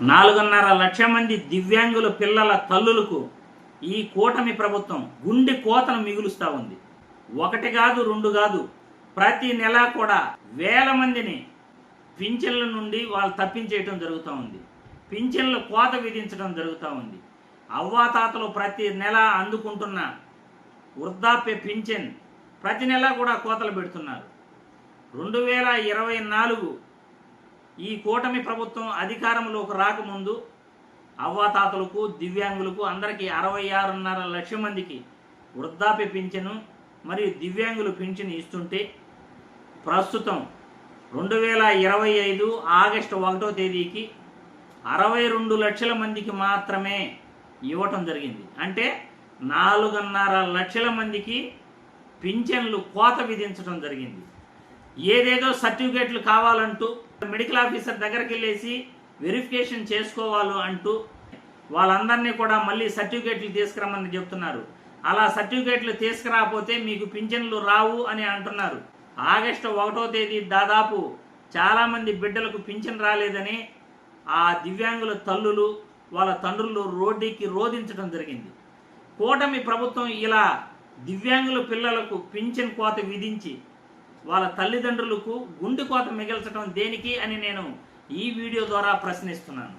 నాలుగున్నర లక్ష మంది దివ్యాంగుల పిల్లల తల్లులకు ఈ కూటమి ప్రభుత్వం గుండె కోతను మిగులుస్తూ ఉంది. ఒకటి కాదు రెండు కాదు ప్రతి నెల కూడా వేల మందిని పింఛన్ల నుండి వాళ్ళు తప్పించేయటం జరుగుతూ ఉంది. పింఛన్ల కోత విధించడం జరుగుతూ ఉంది. అవ్వాతాతలు ప్రతి నెల అందుకుంటున్న వృద్ధాప్య పింఛన్ ప్రతి నెల కూడా కోతలు పెడుతున్నారు. రెండు వేల ఇరవై నాలుగు ఈ కూటమి ప్రభుత్వం అధికారంలోకి రాకముందు అవ్వాతాతలకు దివ్యాంగులకు అందరికీ అరవై ఆరున్నర లక్ష మందికి వృద్ధాప్య పింఛను మరియు దివ్యాంగులు పింఛను ఇస్తుంటే ప్రస్తుతం రెండు వేల ఇరవై ఐదు ఆగస్టు ఒకటో తేదీకి అరవై రెండు లక్షల మందికి మాత్రమే ఇవ్వటం జరిగింది. అంటే నాలుగున్నర లక్షల మందికి పింఛన్లు కోత విధించడం జరిగింది. ఏదేదో సర్టిఫికేట్లు కావాలంటూ మెడికల్ ఆఫీసర్ దగ్గరికి వెళ్ళేసి వెరిఫికేషన్ చేసుకోవాలి అంటూ వాళ్ళందరినీ కూడా మళ్ళీ సర్టిఫికేట్లు తీసుకురమ్మని చెప్తున్నారు. అలా సర్టిఫికేట్లు తీసుకురాకపోతే మీకు పింఛన్లు రావు అని అంటున్నారు. ఆగస్టు ఒకటో తేదీ దాదాపు చాలామంది బిడ్డలకు పింఛన్ రాలేదని ఆ దివ్యాంగుల తల్లులు వాళ్ళ తండ్రులు రోడ్డుకి రోధించడం జరిగింది. కూటమి ప్రభుత్వం ఇలా దివ్యాంగుల పిల్లలకు పింఛన్ కోత విధించి వాళ్ళ తల్లిదండ్రులకు గుండె కోత మిగల్చడం దేనికి అని నేను ఈ వీడియో ద్వారా ప్రశ్నిస్తున్నాను.